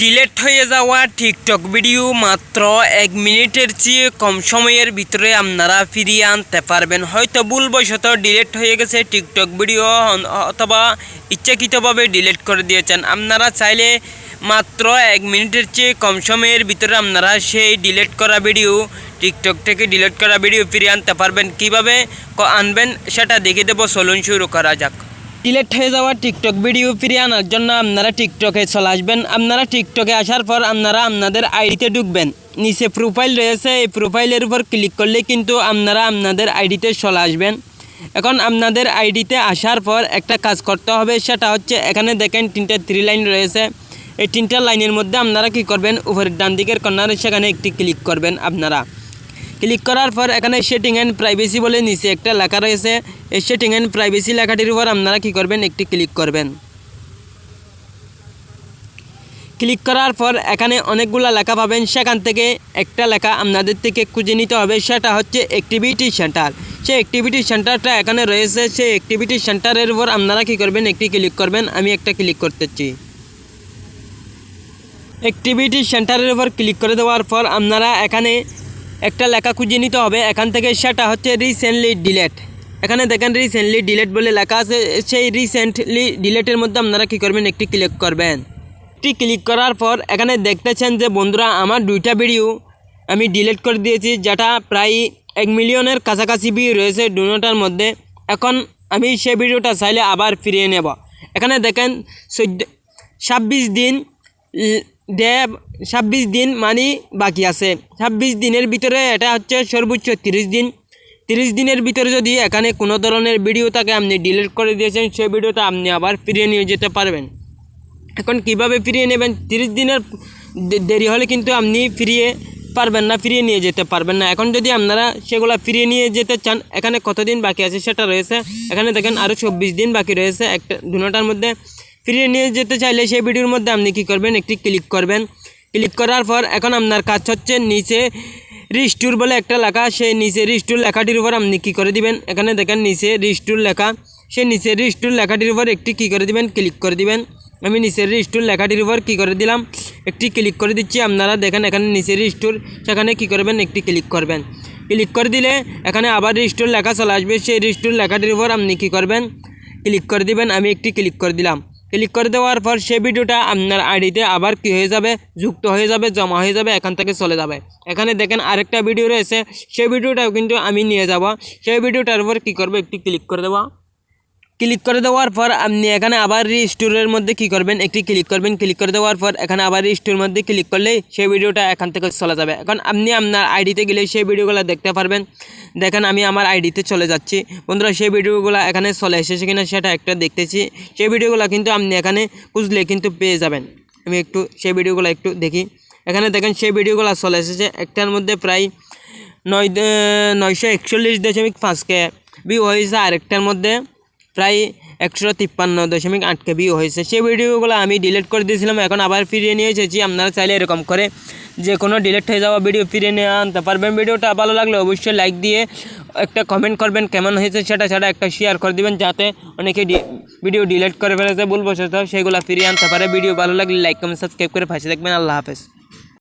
Delete হয়ে যাওয়া TikTok video মাত্র এক মিনিটের চেয়ে কম সময়ের ভিতরে আপনারা ফিরিয়ে আনতে পারবেন। হয়তো ভুলবশত ডিলেট হয়ে গেছে টিকটক ভিডিও, অথবা ইচ্ছাকৃতভাবে ডিলেট করে দিয়েছেন। আপনারা চাইলে মাত্র এক মিনিটের চেয়ে কম সময়ের ভিতরে আপনারা সেই ডিলেট করা ভিডিও, টিকটক থেকে ডিলেট করা ভিডিও ফিরিয়ে আনতে পারবেন। কীভাবে আনবেন সেটা দেখে দেবো। চলুন শুরু করা যাক। ডিলেট হয়ে যাওয়া টিকটক ভিডিও ফিরিয়ে আনার জন্য আপনারা টিকটকে চলে আসবেন। আপনারা টিকটকে আসার পর আপনারা আপনাদের আইডিতে ঢুকবেন। নিচে প্রোফাইল রয়েছে, এই প্রোফাইলের উপর ক্লিক করলে কিন্তু আপনারা আপনাদের আইডিতে চলে আসবেন। এখন আপনাদের আইডিতে আসার পর একটা কাজ করতে হবে, সেটা হচ্ছে এখানে দেখেন তিনটে থ্রি লাইন রয়েছে। এই তিনটা লাইনের মধ্যে আপনারা কি করবেন, উপরের ডান দিকের কর্নারে সেখানে একটি ক্লিক করবেন আপনারা। ক্লিক করার পর এখানে সেটিং অ্যান্ড প্রাইভেসি বলে নিচে একটা লেখা রয়েছে। এই সেটিং অ্যান্ড প্রাইভেসি লেখাটির উপর আপনারা কী করবেন? একটি ক্লিক করবেন। ক্লিক করার পর এখানে অনেকগুলো লেখা পাবেন। সেখান থেকে একটা লেখা আপনাদের থেকে খুঁজে নিতে হবে। সেটা হচ্ছে অ্যাক্টিভিটি সেন্টার সেই অ্যাক্টিভিটি সেন্টারটা এখানে রয়েছে। সেই অ্যাক্টিভিটি সেন্টারের উপর আপনারা কী করবেন? একটি ক্লিক করবেন। আমি একটা ক্লিক করতেছি। অ্যাক্টিভিটি সেন্টারের উপর ক্লিক করে দেওয়ার পর আপনারা এখানে একটা লেখা খুঁজে নিতে হবে। এখান থেকে সেটা হচ্ছে রিসেন্টলি ডিলেট এখানে দেখেন রিসেন্টলি ডিলেট বলে লেখা আছে, সেই রিসেন্টলি ডিলেটের মধ্যে আপনারা কী করবেন? একটি ক্লিক করবেন। একটি ক্লিক করার পর এখানে দেখতেছেন যে বন্ধুরা, আমার দুইটা ভিডিও আমি ডিলেট করে দিয়েছি, যেটা প্রায় এক মিলিয়নের কাছাকাছি ভিউ রয়েছে দুটার মধ্যে। এখন আমি সেই ভিডিওটা চাইলে আবার ফিরিয়ে নেব। এখানে দেখেন চোদ্দ, ছাব্বিশ দিন ডেব ছাব্বিশ দিন মানে বাকি আছে। ছাব্বিশ দিনের ভিতরে এটা হচ্ছে সর্বোচ্চ তিরিশ দিন। তিরিশ দিনের ভিতরে যদি এখানে কোনো ধরনের ভিডিও থাকে আপনি ডিলিট করে দিয়েছেন, সেই ভিডিওটা আপনি আবার ফিরিয়ে নিয়ে যেতে পারবেন। এখন কীভাবে ফিরিয়ে নেবেন? তিরিশ দিনের দেরি হলে কিন্তু আপনি ফিরিয়ে পারবেন না, ফিরিয়ে নিয়ে যেতে পারবেন না। এখন যদি আপনারা সেগুলো ফিরিয়ে নিয়ে যেতে চান, এখানে কতদিন বাকি আছে সেটা রয়েছে। এখানে দেখেন আরও চব্বিশ দিন বাকি রয়েছে। একটা দুটার মধ্যে ফিরিয়ে নিয়ে যেতে চাইলে সেই ভিডিওর মধ্যে আপনি কী করবেন? একটি ক্লিক করবেন। ক্লিক করার পর এখন আপনার কাজ হচ্ছে নিচে রিস্টুর বলে একটা লেখা সেই নিচে রিস্টুর লেখাটির উপর আপনি কী করে দিবেন? এখানে দেখেন, নিচে রিস্টুর লেখা সেই নিচে রিস্টুর লেখাটির উপর একটি কী করে দিবেন? ক্লিক করে দিবেন। আমি নিচের রিস্টুর লেখাটির উপর কী করে দিলাম? একটি ক্লিক করে দিচ্ছি। আপনারা দেখেন, এখানে নিচের রিস্টুর সেখানে কী করবেন? একটি ক্লিক করবেন। ক্লিক করে দিলে এখানে আবার রিস্টুর লেখা চলে আসবে। সেই রিস্টুর লেখাটির উপর আপনি কী করবেন? ক্লিক করে দিবেন। আমি একটি ক্লিক করে দিলাম। ক্লিক করে দেওয়ার পর সেই ভিডিওটা আপনার আইডিতে আবার কি হয়ে যাবে, যুক্ত হয়ে যাবে, জমা হয়ে যাবে, এখান থেকে চলে যাবে। এখানে দেখেন আরেকটা ভিডিও রয়েছে, সেই ভিডিওটাও কিন্তু আমি নিয়ে যাব। সেই ভিডিওটার উপর কী করব, একটি ক্লিক করে দেওয়া ক্লিক করে দেওয়ার পর আপনি এখানে আবার রিস্টোরের মধ্যে কি করবেন? একটি ক্লিক করবেন। ক্লিক করে দেওয়ার পর এখানে আবার রিস্টোর মধ্যে ক্লিক করলেই সেই ভিডিওটা এখান থেকে চলে যাবে। এখন আপনি আপনার আইডিতে গেলে সেই ভিডিওগুলো দেখতে পারবেন। দেখেন আমি আমার আইডিতে চলে যাচ্ছি। বন্ধুরা, সেই ভিডিওগুলো এখানে চলে এসেছে কিনা সেটা একটা দেখতেছি। সেই ভিডিওগুলো কিন্তু আপনি এখানে খুঁজলে কিন্তু পেয়ে যাবেন। আমি একটু সেই ভিডিওগুলো একটু দেখি। এখানে দেখেন সেই ভিডিওগুলো চলে এসেছে। একটার মধ্যে প্রায় নয় নয়শো একচল্লিশ দশমিক পাঁচ কে ভিউ হয়েছে। আরেকটার মধ্যে প্রায় একশো তিপ্পান্ন দশমিক আট কে ভিউ হয়েছে। সেই ভিডিওগুলো আমি ডিলিট করে দিয়েছিলাম, এখন আবার ফিরিয়ে নিয়ে এসেছি। আপনারা চাইলে এরকম করে যে কোনো ডিলিট হয়ে যাওয়া ভিডিও ফিরিয়ে নিয়ে আনতে পারবেন। ভিডিওটা ভালো লাগলে অবশ্যই লাইক দিয়ে একটা কমেন্ট করবেন, কেমন হয়েছে সেটা সেটা একটা শেয়ার করে দিবেন, যাতে অনেকে ভিডিও ডিলিট করে ফেলেছে ভুলবশত সেগুলো ফিরিয়ে আনতে পারে। ভিডিও ভালো লাগলে লাইক কমেন্ট সাবস্ক্রাইব করে ফাঁসে দেখবেন আল্লাহ হাফেজ।